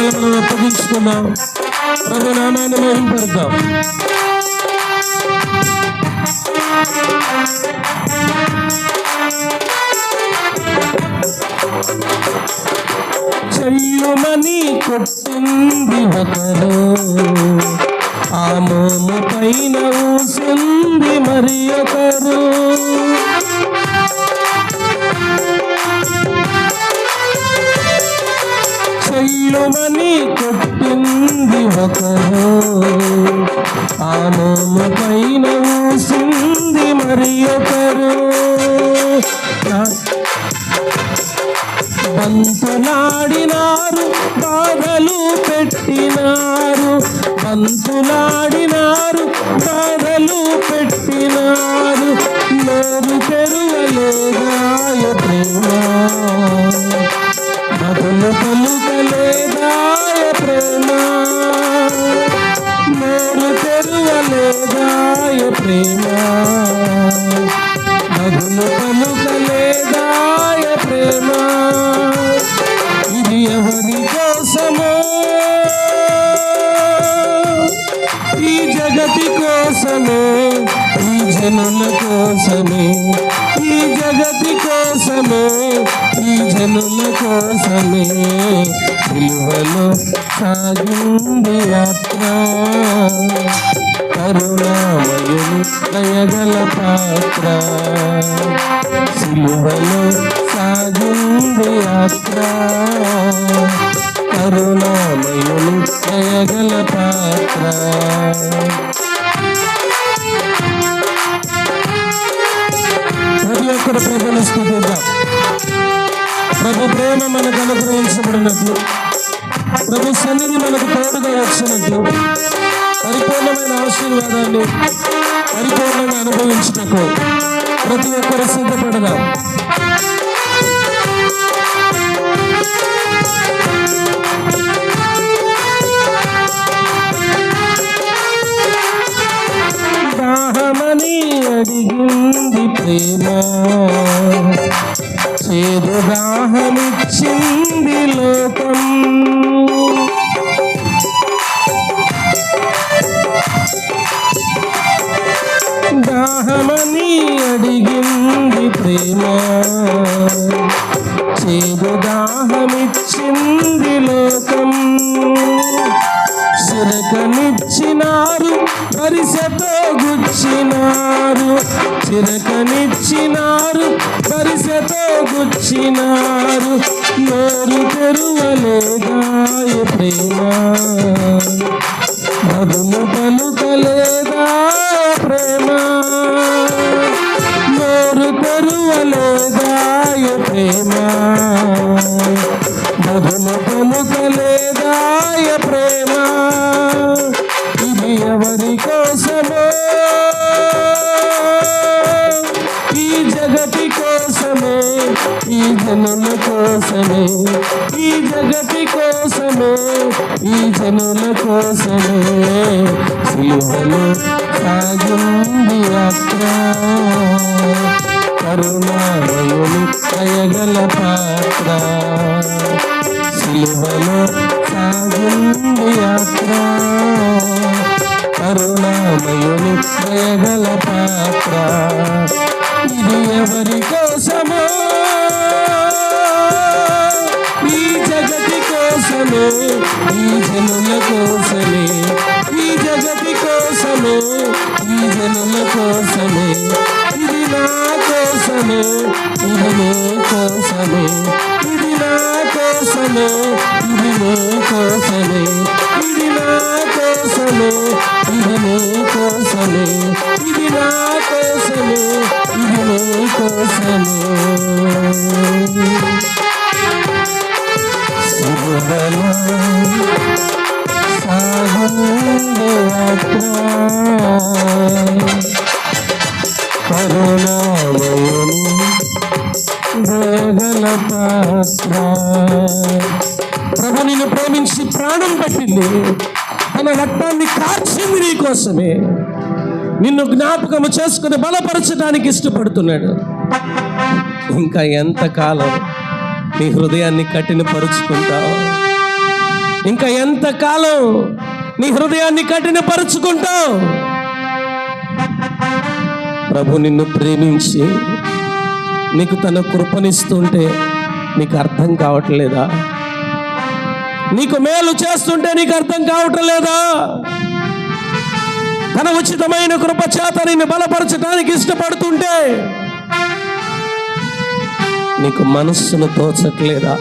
చేతులు అప్పగించుకున్నాం. అప్పగించుకుందాం ప్రభు నామాన్ని మహింపడతాం చెయ్యుమని కొట్టింది ఒకరు. ఆ పైన ఊసింది మరి ఒకరు. ఆ పైన ఊసింది మరి ఒకరు. నా- బంతులాడినారు బాధలు పెట్టినారు. బంతులాడినారు బాధలు పెట్టినారు. నోరు తెరువలేదాయ ప్రేమ. కోసమే ఈ జనుల కోసమే ఈ జగతి కోసమే ఈ జనుల కోసమే. విలువలో సాగింది యాత్ర కరుణామయుని దయగల పాత్ర. సిలువలో ప్రభు ప్రేమ మనకు అనుగ్రహించబడినట్లు. ప్రభు సన్నిధి మనకు తోడుగా వచ్చినట్లు. పరిపూర్ణమైన ఆశీర్వాదాన్ని పరిపూర్ణంగా అనుభవించటకు ప్రతి ఒక్కరు సిద్ధపడదాం. దాహమని అడిగింది ప్రేమ. వివాహమిచ్చింది లోకం. దాహమని అడిగింది ప్రేమ. చేదు దాహమిచ్చింది లోకం. చిరకనిచ్చినారు పరిసతో గుచ్చినారు చిరకనిచ్చినారు పరిసతో గుచ్చినారు నోరు తెరువలేదాయ ప్రేమ. మధును పలుకలేదా ప్రేమ? నోరు తెరువలేదాయ ప్రేమ. మధును పలుకలేదాయ ప్రేమ. ఎవరి కోసమో ఈ జగతి కోసమే ఈ జనుల కోసమే ఈ జగతి కోసమే ఈ జనుల కోసమే సిలువలో సాగింది యాత్ర కరుణామయుని అయగల పాత్ర. సిలువలో సాగింది కోసమే ఇది నా కోసమే ఇది నీ కోసమే ఇది నా కోసమే ఇది నీ కోసమే ఇది నా కోసమే ఇది నీ కోసమే శివదల ప్రభు నిన్ను ప్రేమించి ప్రాణం పెట్టింది. తన రక్తాన్ని కార్చింది నీ కోసమే. నిన్ను జ్ఞాపకము చేసుకుని బలపరచడానికి ఇష్టపడుతున్నాడు. ఇంకా ఎంతకాలం నీ హృదయాన్ని కఠినపరుచుకుంటావు? ఇంకా ఎంతకాలం నీ హృదయాన్ని కఠినపరుచుకుంటావు? ప్రభు నిన్ను ప్రేమించి నీకు తన కృపనిస్తుంటే నీకు అర్థం కావట్లేదా? నీకు మేలు చేస్తుంటే నీకు అర్థం కావటం లేదా తన ఉచితమైన కృప చేత నిన్ను బలపరచడానికి ఇష్టపడుతుంటే నీకు మనస్సును తోచట్లేదా?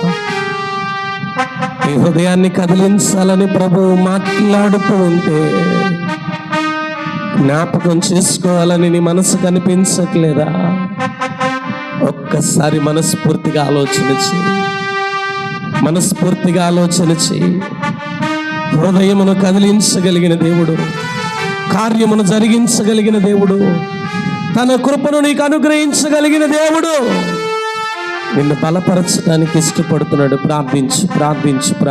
ఈ హృదయాన్ని కదిలించాలని ప్రభువు మాట్లాడుతూ ఉంటే జ్ఞాపకం చేసుకోవాలని నీ మనసు కనిపించట్లేదా? ఒక్కసారి మనస్ఫూర్తిగా ఆలోచన చేయి. మనస్ఫూర్తిగా ఆలోచన చేయి. హృదయమును కదిలించగలిగిన దేవుడు కార్యమును జరిగించగలిగిన దేవుడు తన కృపను నీకు అనుగ్రహించగలిగిన దేవుడు. నిన్ను బలపరచడానికి ఇష్టపడుతున్నాడు. ప్రార్థించు ప్రార్థించు ప్రార్థించు.